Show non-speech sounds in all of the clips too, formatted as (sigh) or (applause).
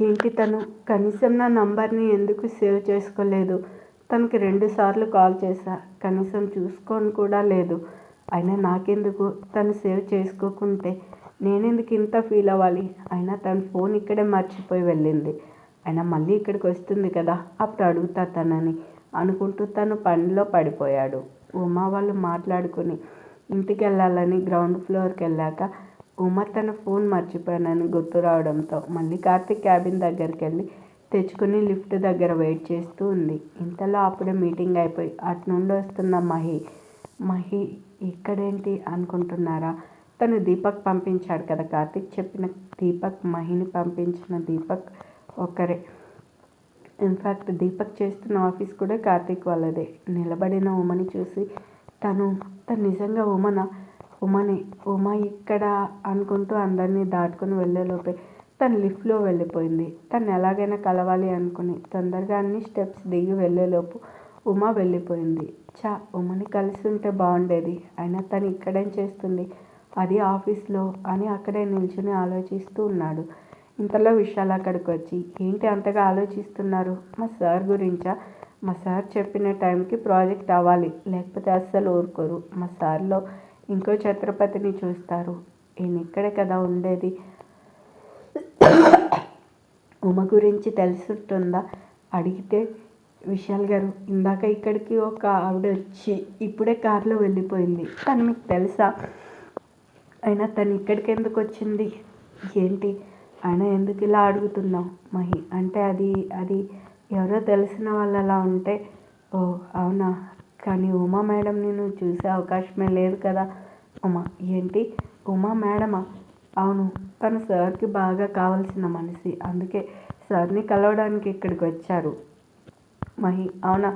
ఏంటి తను? కనీసం నా నంబర్ని ఎందుకు సేవ్ చేసుకోలేదు? తనకి రెండుసార్లు కాల్ చేశా. కనీసం చూసుకొని కూడా లేదు. అయినా నాకెందుకు తను సేవ్ చేసుకోకుంటే? నేనెందుకు ఇంత ఫీల్ అవ్వాలి? అయినా తన ఫోన్ ఇక్కడే మర్చిపోయి వెళ్ళింది. అయినా మళ్ళీ ఇక్కడికి వస్తుంది కదా? అప్పుడు అడుగుతా తనని. అనుకుంటూ తను పనిలో పడిపోయాడు. ఉమా వాళ్ళు మాట్లాడుకుని ఇంటికి వెళ్ళాలని గ్రౌండ్ ఫ్లోర్కి వెళ్ళాక ఉమర్ తన ఫోన్ మర్చిపోయానని గుర్తు రావడంతో మళ్ళీ కార్తీక్ క్యాబిన్ దగ్గరికి వెళ్ళి తెచ్చుకుని లిఫ్ట్ దగ్గర వెయిట్ చేస్తూ ఉంది. ఇంతలో అప్పుడే మీటింగ్ అయిపోయి అటు నుండి వస్తున్న మహి మహి ఇక్కడేంటి అనుకుంటున్నారా? తను దీపక్ పంపించాడు కదా. కార్తీక్ చెప్పిన దీపక్ మహిని పంపించిన దీపక్ ఒక్కరే. ఇన్ఫ్యాక్ట్ దీపక్ చేస్తున్న ఆఫీస్ కూడా కార్తీక్ వాళ్ళదే. నిలబడిన ఉమని చూసి తను తను నిజంగా ఉమన? ఉమని ఉమ ఇక్కడ అనుకుంటూ అందరినీ దాటుకుని వెళ్ళేలోపే తను లిఫ్ట్లో వెళ్ళిపోయింది. తను ఎలాగైనా కలవాలి అనుకుని తొందరగా అన్ని స్టెప్స్ దిగి వెళ్ళేలోపు ఉమ వెళ్ళిపోయింది. చా ఉమని కలిసి ఉంటే బాగుండేది. అయినా తను ఇక్కడేం చేస్తుంది? అది ఆఫీస్లో అని అక్కడే నిల్చుని ఆలోచిస్తూ ఉన్నాడు. ఇంతలో విషయాలు అక్కడికి వచ్చి ఏంటి అంతగా ఆలోచిస్తున్నారు? మా సార్ గురించా? మా సార్ చెప్పిన టైంకి ప్రాజెక్ట్ అవ్వాలి. లేకపోతే అస్సలు ఊరుకోరు. మా సార్లో ఇంకో ఛత్రపతిని చూస్తారు. ఈయన ఇక్కడ కదా ఉండేది? ఉమ గురించి తెలుసుంటుందా? అడిగితే విశాల్ గారు ఇందాక ఇక్కడికి ఒక ఆవిడ వచ్చి ఇప్పుడే కారులో వెళ్ళిపోయింది. తను మీకు తెలుసా? అయినా తను ఇక్కడికి ఎందుకు వచ్చింది? ఏంటి? ఆయన ఎందుకు ఇలా అడుగుతున్నావు? మహి అంటే అది అది ఎవరో తెలిసిన వాళ్ళు అలా ఉంటే ఓ అవునా? కానీ ఉమా మేడం నేను చూసే అవకాశమే లేదు కదా. ఉమా ఏంటి? ఉమా మేడమా? అవును తను సార్కి బాగా కావాల్సిన మనిషి. అందుకే సార్ని కలవడానికి ఇక్కడికి వచ్చారు. మహి అవునా?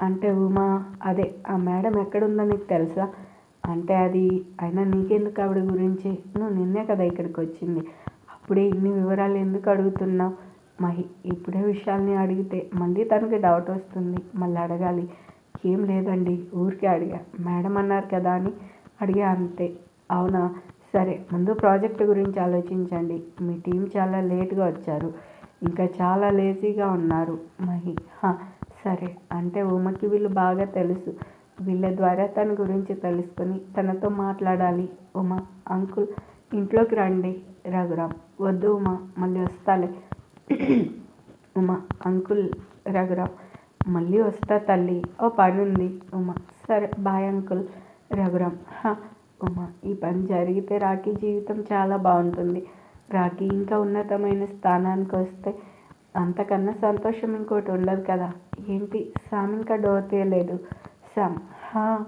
అంటే ఉమా అదే ఆ మేడం ఎక్కడుందో నీకు తెలుసా? అంటే అది అయినా నీకెందుకు ఆవిడ గురించి? నువ్వు నిన్నే కదా ఇక్కడికి వచ్చింది. అప్పుడే ఇన్ని వివరాలు ఎందుకు అడుగుతున్నావు? మహి ఇప్పుడే విషయాల్ని అడిగితే మళ్ళీ తనకి డౌట్ వస్తుంది. మళ్ళీ అడగాలి. ఏం లేదండి ఊరికే అడిగా. మేడం అన్నారు కదా అని అడిగా అంతే. అవునా? సరే ముందు ప్రాజెక్ట్ గురించి ఆలోచించండి. మీ టీం చాలా లేట్గా వచ్చారు. ఇంకా చాలా లేజీగా ఉన్నారు. మహి. సరే. అంటే ఉమకి వీళ్ళు బాగా తెలుసు. వీళ్ళ ద్వారా తన గురించి తెలుసుకొని తనతో మాట్లాడాలి. ఉమ అంకుల్ ఇంట్లోకి రండి. రఘురామ్ వద్దు ఉమా మళ్ళీ వస్తాలే. (clears throat) ఉమా అంకుల్ రఘురామ్ మళ్ళీ వస్తా తల్లి. ఓ పని ఉంది ఉమా. సరే బాయ్ అంకుల్. రఘురామ్. ఉమా. ఈ పని జరిగితే రాఖీ జీవితం చాలా బాగుంటుంది. రాఖీ ఇంకా ఉన్నతమైన స్థానానికి వస్తే అంతకన్నా సంతోషం ఇంకోటి ఉండదు కదా. ఏంటి? శామ్ ఇంకా డోర్ తీయలేదు. శామ్ హా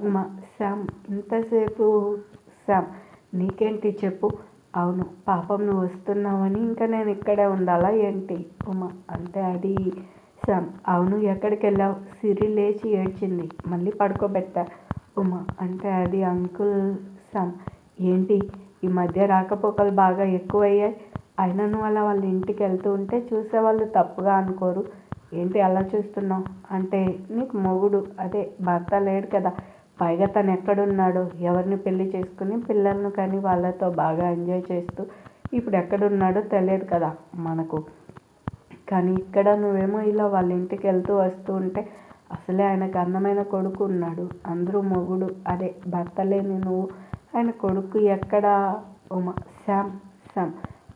ఉమా. శామ్ ఇంతసేపు శామ్ నీకేంటి చెప్పు. అవును పాపం నువ్వు వస్తున్నావని ఇంకా నేను ఇక్కడే ఉండాలా ఏంటి? ఉమా. అంటే అది శామ్ అవును ఎక్కడికి వెళ్ళావు సిరి లేచి ఏడ్చింది. మళ్ళీ పడుకోబెట్టా. ఉమా అంటే అది అంకుల్ శామ్ ఏంటి? ఈ మధ్య రాకపోకలు బాగా ఎక్కువయ్యాయి. అయినా నువ్వు అలా వాళ్ళ ఇంటికి వెళ్తూ ఉంటే చూసేవాళ్ళు తప్పుగా అనుకోరు. ఏంటి అలా చూస్తున్నావు? అంటే నీకు మొగుడు. అదే భర్త లేడు కదా. పైగా తను ఎక్కడున్నాడో? ఎవరిని పెళ్ళి చేసుకుని పిల్లలను కానీ వాళ్ళతో బాగా ఎంజాయ్ చేస్తూ ఇప్పుడు ఎక్కడున్నాడో తెలియదు కదా మనకు. కానీ ఇక్కడ నువ్వేమో ఇలా వాళ్ళ ఇంటికి వెళ్తూ వస్తూ ఉంటే అసలే ఆయనకు అందమైన కొడుకు ఉన్నాడు. అందరూ మొగుడు. అదే భర్త లేని నువ్వు. ఆయన కొడుకు ఎక్కడ? ఉమా శామ్ శామ్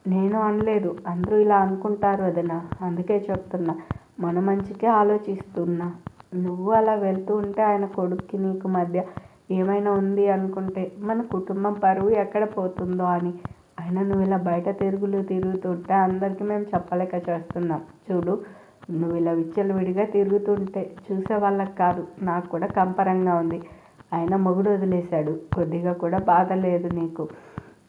నేను అనలేదు. అందరూ ఇలా అనుకుంటారు వదిన. అందుకే చెప్తున్నా. మన మంచికే ఆలోచిస్తున్నా. నువ్వు అలా వెళ్తూ ఉంటే ఆయన కొడుక్కి నీకు మధ్య ఏమైనా ఉంది అనుకుంటే మన కుటుంబం పరువు ఎక్కడ పోతుందో అని అయినా నువ్వు ఇలా బయట తిరుగులు తిరుగుతుంటే అందరికీ మేము చెప్పలేక చేస్తున్నాం. చూడు నువ్వు ఇలా విచ్చలవిడిగా తిరుగుతుంటే చూసే వాళ్ళకి కాదు నాకు కూడా కంపరంగా ఉంది. ఆయన మొగుడు వదిలేశాడు కొద్దిగా కూడా బాధ లేదు నీకు.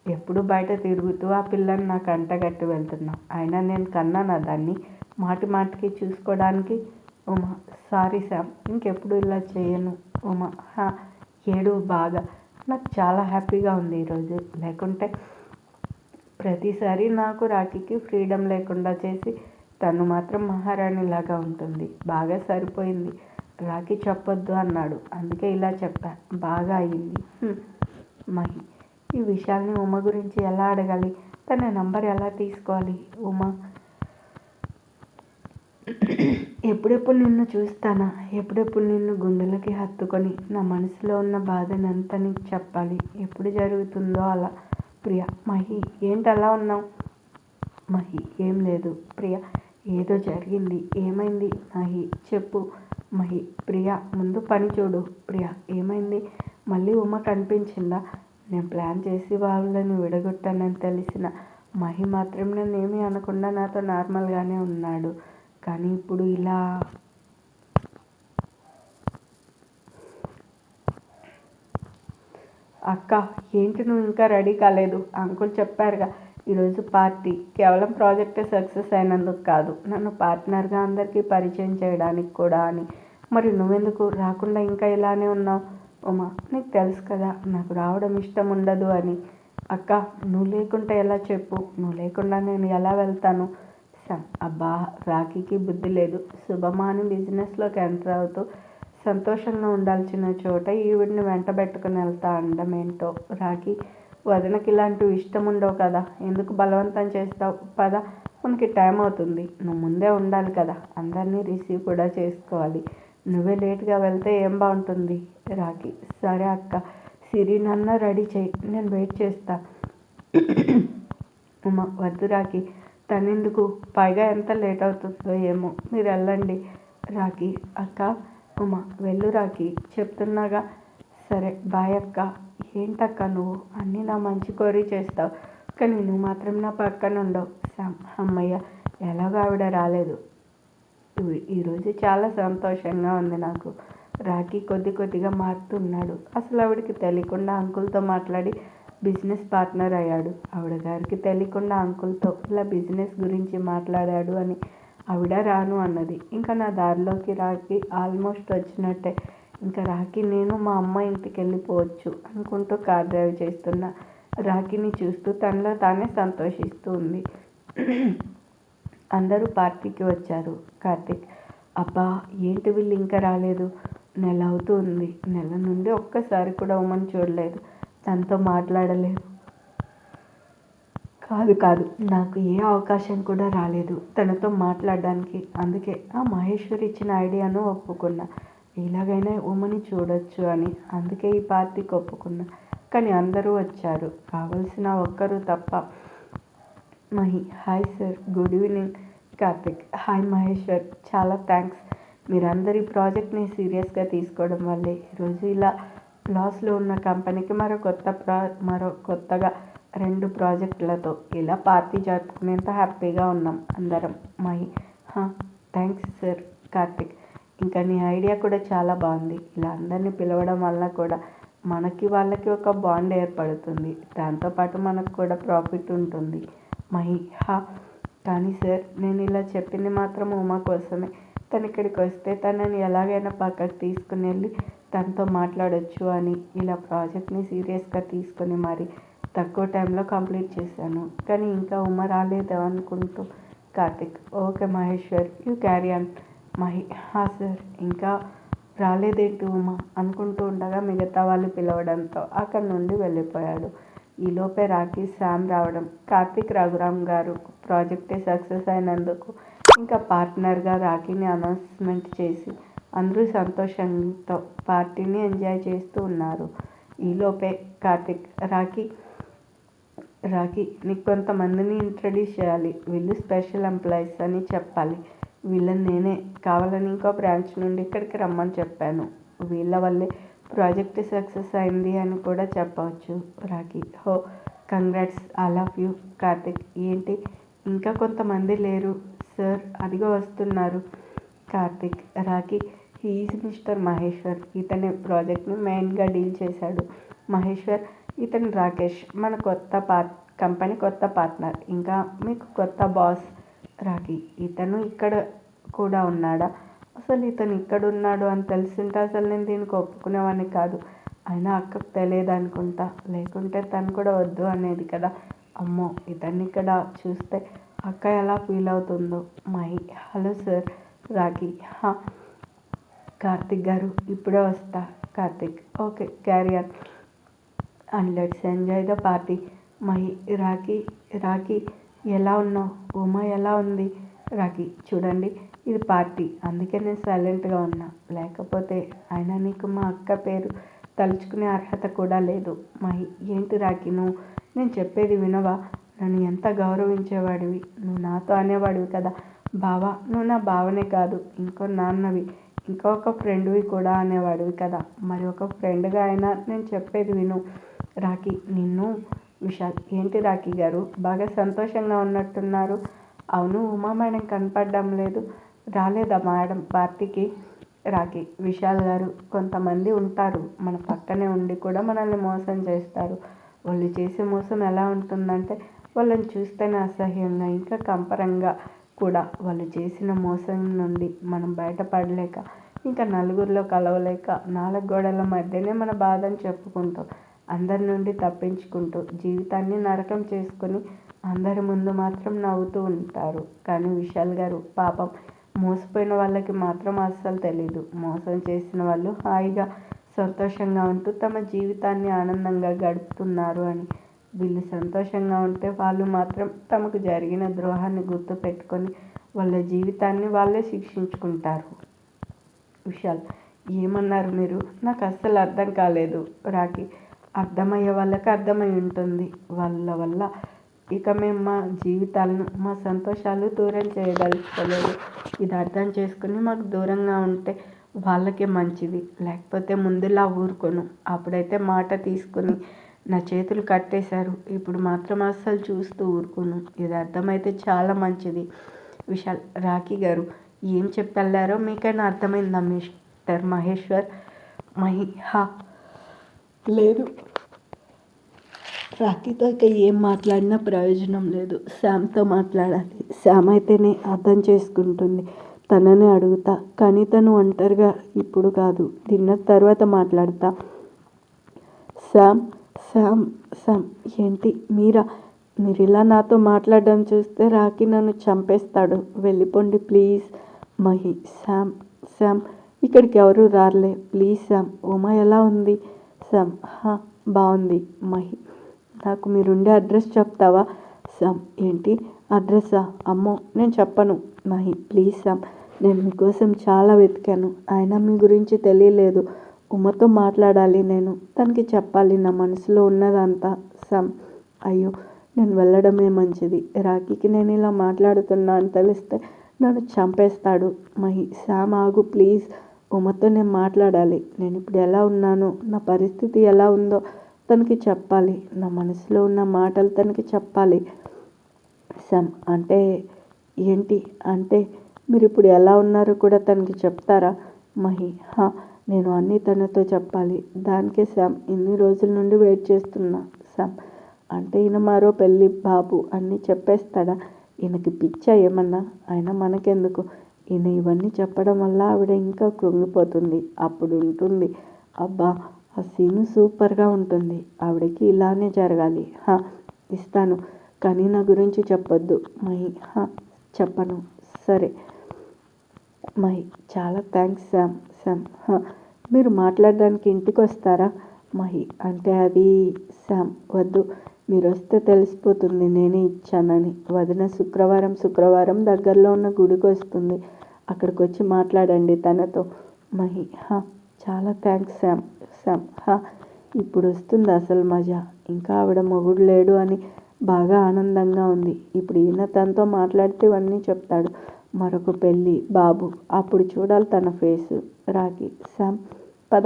ఎప్పుడు బయట తిరుగుతూ ఆ పిల్లని నాకు అంటగట్టి వెళ్తున్నావు అయినా నేను కన్నానా దాన్ని? మాటి మాటికి చూసుకోవడానికి? ఉమా సారీ శామ్ ఇంకెప్పుడు ఇలా చేయను. ఉమా ఏడు బాగా. నాకు చాలా హ్యాపీగా ఉంది ఈరోజు. లేకుంటే ప్రతిసారి నాకు రాఖీకి ఫ్రీడమ్ లేకుండా చేసి తను మాత్రం మహారాణిలాగా ఉంటుంది. బాగా సరిపోయింది. రాఖీ చెప్పొద్దు అన్నాడు. అందుకే ఇలా చెప్పా. బాగా అయింది. మహి ఈ విషయాల్ని ఉమ గురించి ఎలా అడగాలి? తన నంబర్ ఎలా తీసుకోవాలి? ఉమా ఎప్పుడెప్పుడు నిన్ను చూస్తానా? ఎప్పుడెప్పుడు నిన్ను గుండెలకి హత్తుకొని నా మనసులో ఉన్న బాధనంతా నీకు చెప్పాలి. ఎప్పుడు జరుగుతుందో అలా ప్రియ మహి ఏంటి అలా ఉన్నావు? మహి ఏం లేదు. ప్రియ ఏదో జరిగింది. ఏమైంది? మహి చెప్పు. మహి ప్రియ ముందు పని చూడు. ప్రియ ఏమైంది? మళ్ళీ ఉమ కనిపించిందా? నేను ప్లాన్ చేసి వాళ్ళని విడగొట్టానని తెలిసిన మహి మాత్రం నన్ను ఏమీ అనకుండా నాతో నార్మల్గానే ఉన్నాడు. కానీ ఇప్పుడు ఇలా అక్క ఏంటి నువ్వు ఇంకా రెడీ కాలేదు? అంకుల్ చెప్పారుగా ఈరోజు పార్టీ. కేవలం ప్రాజెక్ట్ సక్సెస్ అయినందుకు కాదు నన్ను పార్ట్నర్గా అందరికీ పరిచయం చేయడానికి కూడా అని. మరి నువ్వెందుకు? రాకుండా ఇంకా ఇలానే ఉన్నావు? ఉమా నీకు తెలుసు కదా నాకు రావడం ఇష్టం ఉండదు అని. అక్క నువ్వు లేకుంటే ఎలా చెప్పు? నువ్వు లేకుండా నేను ఎలా వెళ్తాను? అబ్బా రాఖీకి బుద్ధి లేదు. శుభమాని బిజినెస్లోకి ఎంటర్ అవుతూ సంతోషంగా ఉండాల్సిన చోట ఈవిడిని వెంటబెట్టుకుని వెళ్తా అండం ఏంటో. రాఖీ వదనకి ఇలాంటివి ఇష్టం ఉండవు కదా. ఎందుకు బలవంతం చేస్తావు? పద మనకి టైం అవుతుంది. నువ్వు ముందే ఉండాలి కదా. అందరినీ రిసీవ్ కూడా చేసుకోవాలి. నువ్వే లేట్గా వెళ్తే ఏం బాగుంటుంది రాఖీ సరే అక్క. సిరి నన్న రెడీ చేయి. నేను వెయిట్ చేస్తా. ఉమా వద్దు రాఖీ. తనెందుకు? పైగా ఎంత లేట్ అవుతుందో ఏమో. మీరు వెళ్ళండి. రాఖీ అక్క. ఉమ వెళ్ళు చెప్తున్నాగా. సరే బాయ్ అక్క. ఏంటక్క నువ్వు? అన్నీ నా మంచి కోరి చేస్తావు. కానీ నువ్వు మాత్రం నా పక్కన ఉండవు. అమ్మయ్య ఎలాగో ఆవిడ రాలేదు. ఈరోజు చాలా సంతోషంగా ఉంది నాకు. రాఖీ కొద్ది కొద్దిగా మారుతున్నాడు. అసలు ఆవిడకి తెలియకుండా అంకుల్తో మాట్లాడి బిజినెస్ పార్ట్నర్ అయ్యాడు. ఆవిడ గారికి తెలియకుండా అంకుల్తో ఇలా బిజినెస్ గురించి మాట్లాడాడు అని ఆవిడ రాను అన్నది. ఇంకా నా దారిలోకి రాకి ఆల్మోస్ట్ వచ్చినట్టే. ఇంకా రాకి నేను మా అమ్మ ఇంటికి వెళ్ళిపోవచ్చు అనుకుంటూ కార్ డ్రైవ్ చేస్తున్న రాఖీని చూస్తూ తనలో తానే సంతోషిస్తూ ఉంది అందరూ పార్టీకి వచ్చారు. కార్తిక్ అబ్బా ఏంటి వీళ్ళు ఇంకా రాలేదు? నెల అవుతూ ఉంది. నెల నుండి ఒక్కసారి కూడా ఉమ్మని చూడలేదు. తనతో మాట్లాడలేదు. కాదు కాదు. నాకు ఏ అవకాశం కూడా రాలేదు తనతో మాట్లాడడానికి. అందుకే ఆ మహేశ్వరి ఇచ్చిన ఐడియాను ఒప్పుకున్నా. ఎలాగైనా ఉమని చూడొచ్చు అని. అందుకే ఈ పార్టీకి ఒప్పుకున్నా. కానీ అందరూ వచ్చారు. కావలసిన ఒక్కరు తప్ప. Mahi hi sir. Good evening Karthik. Hi Maheshwar. చాలా థ్యాంక్స్ మీరందరి ప్రాజెక్ట్ని సీరియస్గా తీసుకోవడం వల్లే. ఈరోజు ఇలా లాస్లో ఉన్న కంపెనీకి మరో కొత్త ప్రా మరో కొత్తగా రెండు ప్రాజెక్టులతో ఇలా పార్టీ జరుపుకునేంత హ్యాపీగా ఉన్నాం అందరం. My thanks sir Karthik. ఇంకా నీ ఐడియా కూడా చాలా బాగుంది. ఇలా అందరినీ పిలవడం వల్ల కూడా మనకి వాళ్ళకి ఒక బాండ్ ఏర్పడుతుంది. దాంతోపాటు మనకు కూడా ప్రాఫిట్ ఉంటుంది. మహి హా కానీ సార్ నేను ఇలా చెప్పింది మాత్రం ఉమా కోసమే. తను ఇక్కడికి వస్తే తనని ఎలాగైనా పక్కకు తీసుకుని వెళ్ళి తనతో మాట్లాడొచ్చు అని ఇలా ప్రాజెక్ట్ని సీరియస్గా తీసుకొని మరి తక్కువ టైంలో కంప్లీట్ చేశాను. కానీ ఇంకా ఉమ రాలేదు అనుకుంటూ Karthik okay Maheshwar you carry on Mahi హా సార్ ఇంకా రాలేదేంటి ఉమ? అనుకుంటూ ఉండగా మిగతా వాళ్ళు పిలవడంతో అక్కడి నుండి వెళ్ళిపోయాడు. ఈలోపే రాఖీ శామ్ రావడం కార్తిక్ రఘురామ్ గారు ప్రాజెక్టే సక్సెస్ అయినందుకు ఇంకా పార్ట్నర్గా రాఖీని అనౌన్స్మెంట్ చేసి అందరూ సంతోషంతో పార్టీని ఎంజాయ్ చేస్తూ ఉన్నారు. ఈలోపే కార్తిక్ రాఖీ రాఖీ. నీకు కొంతమందిని ఇంట్రడ్యూస్ చేయాలి. వీళ్ళు స్పెషల్ ఎంప్లాయీస్ అని చెప్పాలి. వీళ్ళని నేనే కావాలని ఇంకో బ్రాంచ్ నుండి ఇక్కడికి రమ్మని చెప్పాను. వీళ్ళ వల్లే ప్రాజెక్ట్ సక్సెస్ అయింది అని కూడా చెప్పవచ్చు. రాఖీ. హో congrats all of you Karthik. ఏంటి? ఇంకా కొంతమంది లేరు. సార్ అదిగో వస్తున్నారు. Karthik Rakhi. He is mister Maheshwar. ఇతనే ప్రాజెక్ట్ని మెయిన్గా డీల్ చేశాడు. మహేశ్వర్ ఇతను రాకేష్ మన కొత్త పార్ట్ కంపెనీ కొత్త పార్ట్నర్ ఇంకా మీకు కొత్త బాస్ రాఖీ. ఇతను ఇక్కడ కూడా ఉన్నాడా? అసలు ఇతను ఇక్కడ ఉన్నాడు అని తెలిసింటే అసలు నేను దీనికి ఒప్పుకునేవాడిని కాదు. అయినా అక్కకు తెలియదు అనుకుంటా. లేకుంటే తను కూడా వద్దు అనేది కదా. అమ్మో ఇతన్ని ఇక్కడ చూస్తే అక్క ఎలా ఫీల్ అవుతుందో. My hello sir Rakhi. Karthik గారు ఇప్పుడే వస్తా. Karthik okay carrier and let's enjoy the party. My Rakhi Rakhi ఎలా ఉన్నావు? ఉమా ఎలా ఉంది? రాఖీ చూడండి. ఇది పార్టీ. అందుకే నేను సైలెంట్గా ఉన్నా. లేకపోతే అయినా నీకు మా అక్క పేరు తలుచుకునే అర్హత కూడా లేదు. మహి ఏంటి రాఖీ నువ్వు? నేను చెప్పేది వినవా? నన్ను ఎంత గౌరవించేవాడివి? నువ్వు నాతో అనేవాడివి కదా. బావా నువ్వు నా బావనే కాదు. ఇంకో నాన్నవి ఇంకొక ఫ్రెండ్వి కూడా అనేవాడివి కదా. మరి ఒక ఫ్రెండ్గా అయినా నేను చెప్పేది విను. రాఖీ. నిన్ను విశాల్ ఏంటి రాఖీ గారు? బాగా సంతోషంగా ఉన్నట్టున్నారు. అవును ఉమా మేడం కనపడడం లేదు. రాలేదా మేడం పార్టీకి? రాఖీ. విశాల్ గారు కొంతమంది ఉంటారు. మన పక్కనే ఉండి కూడా మనల్ని మోసం చేస్తారు. వాళ్ళు చేసే మోసం ఎలా ఉంటుందంటే వాళ్ళని చూస్తేనే అసహ్యంగా ఇంకా కంపరంగా కూడా వాళ్ళు చేసిన మోసం నుండి మనం బయటపడలేక ఇంకా నలుగురిలో కలవలేక నాలుగు గోడల మధ్యనే మన బాధను చెప్పుకుంటాం. అందరి నుండి తప్పించుకుంటూ జీవితాన్ని నరకం చేసుకొని అందరి ముందు మాత్రం నవ్వుతూ ఉంటారు. కానీ విశాల్ గారు పాపం మోసపోయిన వాళ్ళకి మాత్రం అస్సలు తెలీదు. మోసం చేసిన వాళ్ళు హాయిగా సంతోషంగా ఉంటూ తమ జీవితాన్ని ఆనందంగా గడుపుతున్నారు అని. వీళ్ళు సంతోషంగా ఉంటే వాళ్ళు మాత్రం తమకు జరిగిన ద్రోహాన్ని గుర్తు పెట్టుకొని వాళ్ళ జీవితాన్ని వాళ్ళే శిక్షించుకుంటారు. విశాల్ ఏమన్నారు మీరు? నాకు అస్సలు అర్థం కాలేదు. రాఖీ అర్థమయ్యే వాళ్ళకి అర్థమై ఉంటుంది. వాళ్ళ వల్ల ఇక మేము మా జీవితాలను మా సంతోషాలు దూరం చేయదలుచుకోలేదు ఇది అర్థం చేసుకుని మాకు దూరంగా ఉంటే వాళ్ళకే మంచిది. లేకపోతే ముందులా ఊరుకోను. అప్పుడైతే మాట తీసుకుని నా చేతులు కట్టేశారు. ఇప్పుడు మాత్రం అస్సలు చూస్తూ ఊరుకోను. ఇది అర్థమైతే చాలా మంచిది. విశాల్ రాఖీ గారు ఏం చెప్పెళ్ళారో మీకైనా అర్థమైందా మిస్టర్ మహేశ్వర్? మహి హా లేదు. రాఖీతో ఇక ఏం మాట్లాడినా ప్రయోజనం లేదు. శామ్తో మాట్లాడాలి. శామ్ అయితేనే అర్థం చేసుకుంటుంది. తనని అడుగుతా. కానీ తను ఒంటరిగా ఇప్పుడు కాదు. డిన్నర్ తర్వాత మాట్లాడతా. శామ్ శామ్ శామ్ ఏంటి మీరా? మీరు ఇలా నాతో మాట్లాడడం చూస్తే రాఖీ నన్ను చంపేస్తాడు. వెళ్ళిపోండి ప్లీజ్. మహి శామ్ శామ్ ఇక్కడికి ఎవరు రారలే. ప్లీజ్ శామ్ ఉమా ఎలా ఉంది? సమ్ హా బాగుంది మహి నాకు మీరుండే అడ్రస్ చెప్తావా? సమ్ ఏంటి? అడ్రస్సా అమ్మో నేను చెప్పను. మహి ప్లీజ్ సమ్ నేను మీకోసం చాలా వెతికాను. అయినా మీ గురించి తెలియలేదు. ఉమ్మతో మాట్లాడాలి నేను. తనకి చెప్పాలి నా మనసులో ఉన్నదంతా. సమ్ అయ్యో నేను వెళ్ళడమే మంచిది. రాఖీకి నేను ఇలా మాట్లాడుతున్నా అని తెలిస్తే నన్ను చంపేస్తాడు. మహి శామ్ ఆగు ప్లీజ్. ఉమ్మతో నేను మాట్లాడాలి. నేను ఇప్పుడు ఎలా ఉన్నాను నా పరిస్థితి ఎలా ఉందో తనకి చెప్పాలి. నా మనసులో ఉన్న మాటలు తనకి చెప్పాలి. సమ్ అంటే ఏంటి? అంటే మీరు ఇప్పుడు ఎలా ఉన్నారో కూడా తనకి చెప్తారా? మహి హా నేను అన్నీ తనతో చెప్పాలి. దానికే శామ్ ఇన్ని రోజుల నుండి వెయిట్ చేస్తున్నా. శామ్ అంటే ఈయన మరో పెళ్ళి బాబు అన్నీ చెప్పేస్తాడా? ఈయనకి పిచ్చా ఏమన్నా? ఆయన మనకెందుకు? ఈయన ఇవన్నీ చెప్పడం వల్ల ఆవిడ ఇంకా కృంగిపోతుంది. అప్పుడు ఉంటుంది అబ్బా ఆ సీను సూపర్గా ఉంటుంది. ఆవిడకి ఇలానే జరగాలి. హా ఇస్తాను. కానీ నా గురించి చెప్పొద్దు. మై హా చెప్పను. సరే. మై చాలా థ్యాంక్స్ శామ్ శామ్ హా మీరు మాట్లాడడానికి ఇంటికి వస్తారా మహి అంటే అది శామ్ వద్దు. మీరు వస్తే తెలిసిపోతుంది. నేనే ఇచ్చానని. వదిన శుక్రవారం శుక్రవారం దగ్గరలో ఉన్న గుడికి వస్తుంది అక్కడికి వచ్చి మాట్లాడండి తనతో. మహి హా చాలా థ్యాంక్స్ శామ్ శామ్ హా ఇప్పుడు వస్తుంది అసలు మజా. ఇంకా ఆవిడ మొగుడు లేడు అని బాగా ఆనందంగా ఉంది. ఇప్పుడు ఈయన తనతో మాట్లాడితే ఇవన్నీ చెప్తాడు. మరొక పెళ్ళి బాబు అప్పుడు చూడాలి తన ఫేసు. రాకి శామ్ పద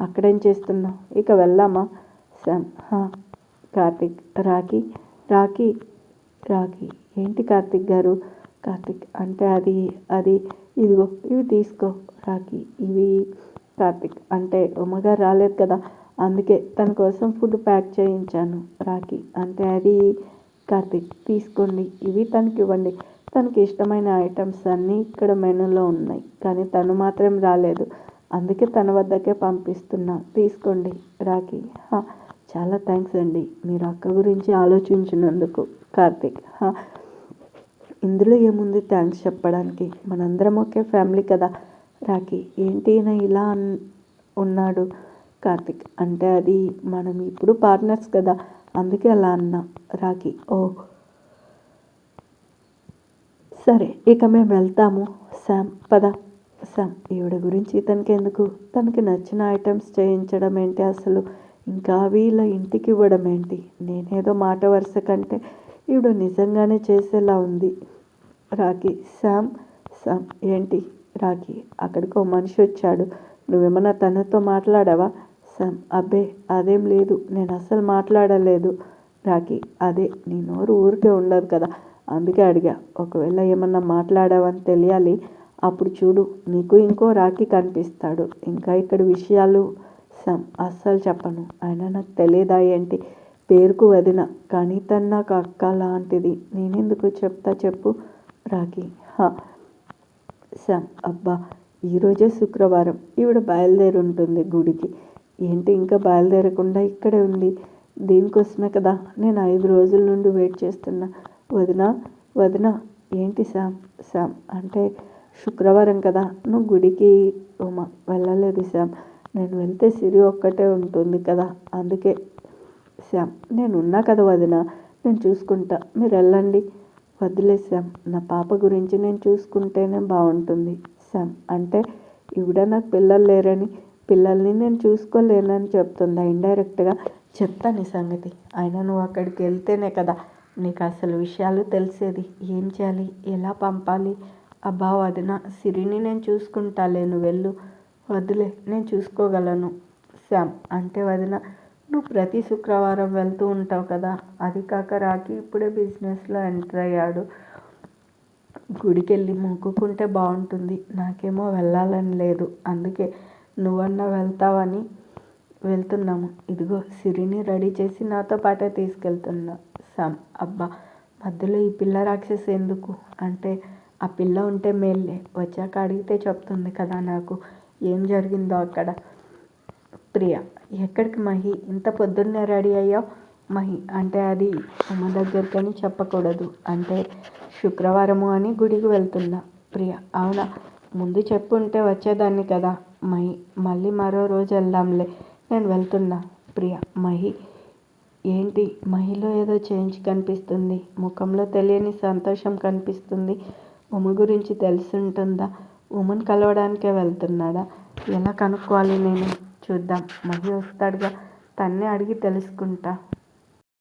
అక్కడేం చేస్తున్నావు? ఇక వెళ్దామా? శామ్ హా కార్తిక్ రాఖీ రాఖీ రాఖీ ఏంటి కార్తిక్ గారు? కార్తిక్ అంటే అది అది ఇదిగో ఇవి తీసుకో రాఖీ. ఇవి కార్తిక్. అంటే ఉమ్మగారు రాలేదు కదా అందుకే తన కోసం ఫుడ్ ప్యాక్ చేయించాను రాఖీ. అంటే అది కార్తిక్ తీసుకోండి. ఇవి తనకి ఇవ్వండి. తనకి ఇష్టమైన ఐటమ్స్ అన్నీ ఇక్కడ మెనూలో ఉన్నాయి కానీ తను మాత్రం రాలేదు. అందుకే తన వద్దకే పంపిస్తున్నా. తీసుకోండి రాఖీ. హా చాలా థ్యాంక్స్ అండి. మీరు అక్క గురించి ఆలోచించినందుకు కార్తిక్. హా ఇందులో ఏముంది? థ్యాంక్స్ చెప్పడానికి. మనందరం ఒకే ఫ్యామిలీ కదా. రాఖీ ఏంటి ఈయన ఇలా ఉన్నాడు? కార్తిక్ అంటే అది మనం ఇప్పుడు పార్ట్నర్స్ కదా. అందుకే అలా అన్నా. రాఖీ ఓ. సరే ఇక మేము వెళ్తాము. శామ్ పద. శామ్ ఈవిడ గురించి ఇతనికి ఎందుకు? తనకి నచ్చిన ఐటమ్స్ చేయించడం ఏంటి అసలు? ఇంకా అవి ఇలా ఇంటికి ఇవ్వడం ఏంటి? నేనేదో మాట వరుస కంటే ఈవిడ నిజంగానే చేసేలా ఉంది. రాఖీ శామ్ శామ్ ఏంటి? రాఖీ అక్కడికి ఓ మనిషి వచ్చాడు. నువ్వేమన్నా తనతో మాట్లాడావా? శామ్ అబ్బే అదేం లేదు. నేను అస్సలు మాట్లాడలేదు. రాఖీ అదే నీ నోరు ఊరికే ఉండదు కదా. అందుకే అడిగా. ఒకవేళ ఏమన్నా మాట్లాడావని తెలియాలి అప్పుడు చూడు. నీకు ఇంకో రాఖీ కనిపిస్తాడు. ఇంకా ఇక్కడ విషయాలు సమ్ అస్సలు చెప్పను. అయినా నాకు తెలియదా ఏంటి? పేరుకు వదిన. కానీ తను నాకు అక్క లాంటిది. నేనెందుకు చెప్తా చెప్పు. రాఖీ. హా. శ్యామ్ అబ్బా ఈరోజే శుక్రవారం. ఈవిడ బయలుదేరి ఉంటుంది గుడికి. ఏంటి ఇంకా బయలుదేరకుండా ఇక్కడే ఉంది? దీనికోసమే కదా నేను ఐదు రోజుల నుండి వెయిట్ చేస్తున్నా. వదిన వదిన ఏంటి శ్యామ్? శ్యామ్ అంటే శుక్రవారం కదా. నువ్వు గుడికి ఉమా వెళ్ళలేదు శ్యామ్. నేను వెళ్తే సిరి ఒక్కటే ఉంటుంది కదా. అందుకే శ్యామ్ నేను ఉన్నా కదా వదిన. నేను చూసుకుంటా. మీరు వెళ్ళండి. వదిలే నా పాప గురించి నేను చూసుకుంటేనే బాగుంటుంది శామ్ అంటే ఈవిడ నాకు పిల్లలు లేరని పిల్లల్ని నేను చూసుకోలేనని చెప్తుందా. ఇండైరెక్ట్గా చెప్తాను ఈ సంగతి. అయినా నువ్వు అక్కడికి వెళ్తేనే కదా నీకు అసలు విషయాలు తెలిసేది. ఏం చేయాలి? ఎలా పంపాలి? అబ్బా వదిన సిరిని నేను చూసుకుంటాలే. నువ్వు వెళ్ళు వదిలే నేను చూసుకోగలను శామ్ అంటే వదిన నువ్వు ప్రతి శుక్రవారం వెళ్తూ ఉంటావు కదా? అది కాక రాకి ఇప్పుడే బిజినెస్లో ఎంటర్ అయ్యాడు. గుడికి వెళ్ళి మొక్కుకుంటే బాగుంటుంది. నాకేమో వెళ్ళాలని లేదు. అందుకే నువ్వన్నా వెళ్తావని వెళ్తున్నాము. ఇదిగో సిరిని రెడీ చేసి నాతో పాటే తీసుకెళ్తున్నా. సామ్ అబ్బా మధ్యలో ఈ పిల్ల రాక్షసి ఎందుకు? అంటే ఆ పిల్ల ఉంటే మేల్లే. వచ్చాక అడిగితే చెప్తుంది కదా నాకు. ఏం జరిగిందో అక్కడ? ప్రియ ఎక్కడికి మహి? ఇంత పొద్దున్నే రెడీ అయ్యావు? మహి అంటే అది అమ్మ దగ్గరికని చెప్పకూడదు. అంటే శుక్రవారము అని గుడికి వెళ్తున్నా. ప్రియ అవునా? ముందు చెప్పుంటే వచ్చేదాన్ని కదా. మహి మళ్ళీ మరో రోజు వెళ్దాంలే. నేను వెళ్తున్నా. ప్రియ మహి ఏంటి? మహిలో ఏదో చేంజ్ కనిపిస్తుంది. ముఖంలో తెలియని సంతోషం కనిపిస్తుంది. ఉమ గురించి తెలిసుంటుందా ఉమను కలవడానికే వెళ్తున్నాడా? ఎలా కనుక్కోవాలి నేను? చూద్దాం. మహి వస్తాడుగా. తన్నే అడిగి తెలుసుకుంటా.